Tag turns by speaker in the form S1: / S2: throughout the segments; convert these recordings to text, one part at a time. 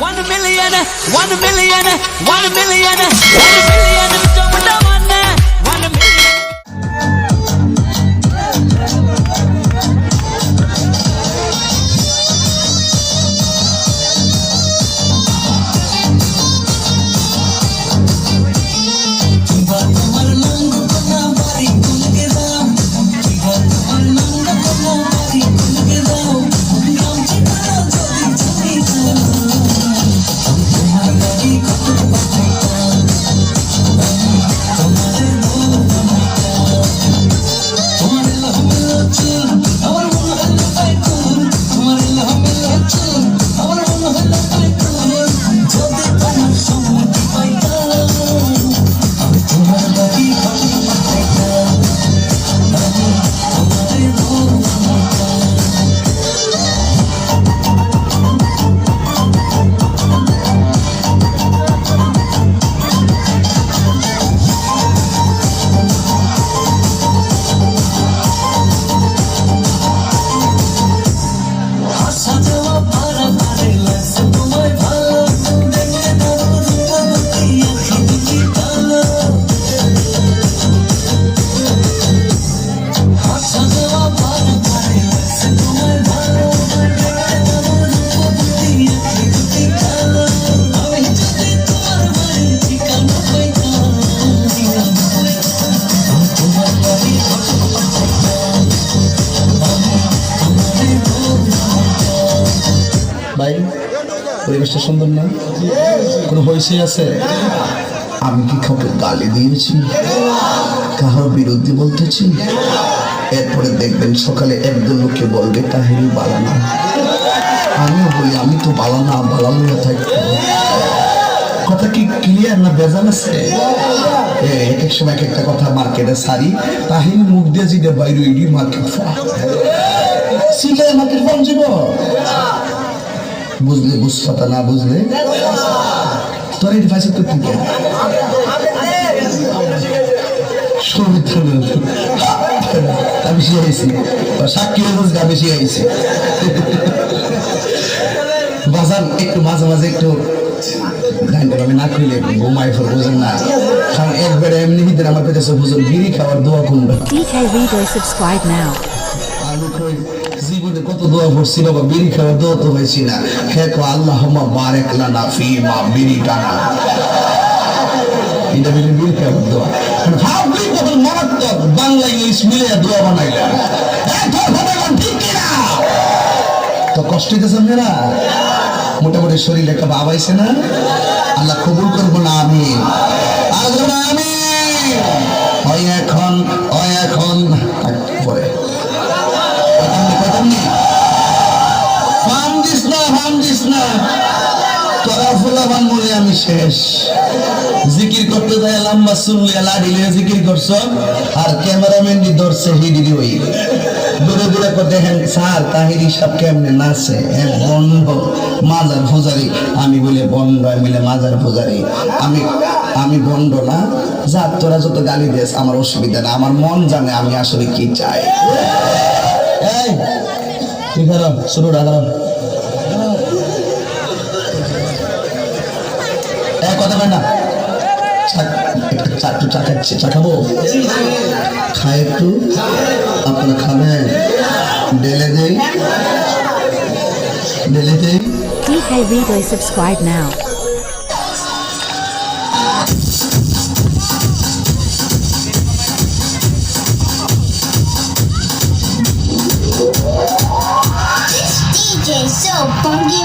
S1: One million, one million, one million, one million,
S2: ভাই, পরিবেশটা সুন্দর না? কোনো হয়েছে আছে? আমি কি কাউকে গালি দিয়েছি? কাহার বিরুদ্ধে বলতেছি? এরপরে দেখবেন সকালে একজন লোকে বলবে তাহেরি বালানা আমিও বলি, আমি তো বালানা বালানো কথা কি ক্লিয়ার না বেজাল আছে? এক এক সময় এক একটা কথা মার্কেটে সারি তাহিনী মুখ দিয়ে জিদে বাইরে মার্কেট সিলে মার্কেট ফোন যাব বুঝলে বুঝতে না বুঝলে? তোর এই ডিভাইসে তো ঠিক আমি শিখাইছি সাক্ষী বুঝলে আমি শিখাইছি বাজান, একটু মাঝে মাঝে একটু গানটা আমি না খুলে ঘুমাই ফেল বুঝেন না? কারণ একবারে এমনি ভিতরে আমার পেটেছে বুঝুন বিড়ি খাওয়ার দোয়া কোনটা? দোয়া করছি বাবা বিড়ি খাওয়ার দোয়া তো হয়েছি না হে কো আল্লাহ বারেক লানা ফি মা বিড়ি টানা এটা বিড়ি বিড়ি খাওয়ার দোয়া মারাত্মক বাংলা ইংলিশ মিলে দোয়া বানাইলা এই তোর কথা কোন ঠিক কিনা তো কষ্ট হইতেছে মেয়েরা মোটামুটি শরীর একটা বাবাইছে না আল্লাহ কবুল করব না আমি আমি এখন এখন তোরা বলে আমি শেষ। জিকির করতে যায়, লম্বা শুনলে লাডিলে জিকির করছ, আর ক্যামেরাম্যান দি ধরছে, হিডি ওই। দূরে দূরে করে দেখেন, স্যার, তাহিরি সব কেমনে নাচে এক বন্ধ। মাজার পূজারি। আমি বলে, বন্ধ, আমি বলে, মাজার পূজারি। আমি আমি বন্ধ না। যা, তোরা যত গালি দিস আমার অসুবিধা না। আমার মন জানে আমি আসলে কি চাই। এই, কি করো? শুরু রাখো একটু চা একটু চা খাচ্ছে চা খাবো খায় একটু আপনারা খাবেন ডেলে দেই ডেলে দেই
S3: DK Reader subscribe now.
S4: DJ so funky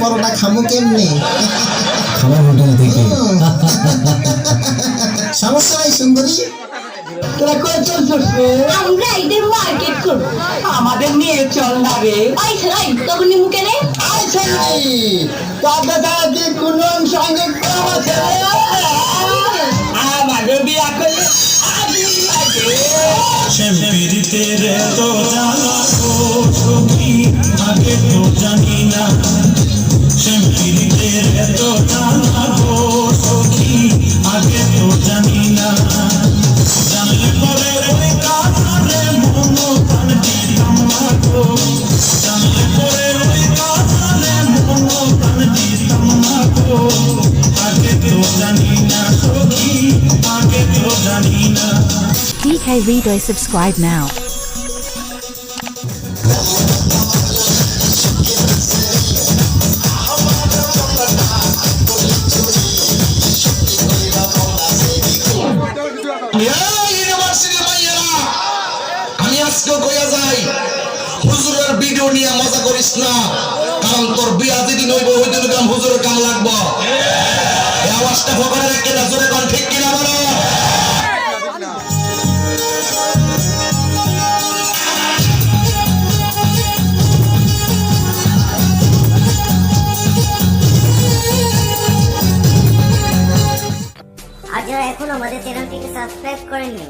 S5: পরোটা খামো কেমনে?
S2: খাবার হোটেল থেকে
S5: সমস্যা নাই সুন্দরী।
S6: তোরা কই চলছিস রে?
S4: আমরা ঈদের মার্কেট করব।
S6: আমাদের নিয়ে চল না রে।
S4: তখন
S6: তারা কোনো? সঙ্গে কম আছে আমাকে বিয়া করলে লাগে।
S7: তো জানা আগে তো জানি না শ্যামপিরিতের তো জানা গো সখী আগে তো জানি না জানলে পরে ওই কাজরে মন প্রাণ দিতাম না গো জানলে পরে ওই কাজরে মন প্রাণ দিতাম না গো আগে তো জানি না সখী আগে তো জানি না
S3: DK Reader, subscribe now.
S2: নিয়ে মজা করিস না। কারণ তোর বিয়া যেদিন হইব ওই দিন হুজুরের লাগবো। আওয়াজটা না জোরে ঠিক কিনা বলো?
S8: আর যারা এখন আমাদের চ্যানেলটিকে সাবস্ক্রাইব করেননি,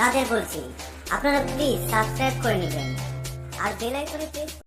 S8: তাদের বলছি, আপনারা প্লিজ সাবস্ক্রাইব করে নেবেন। আর বেল আইকনে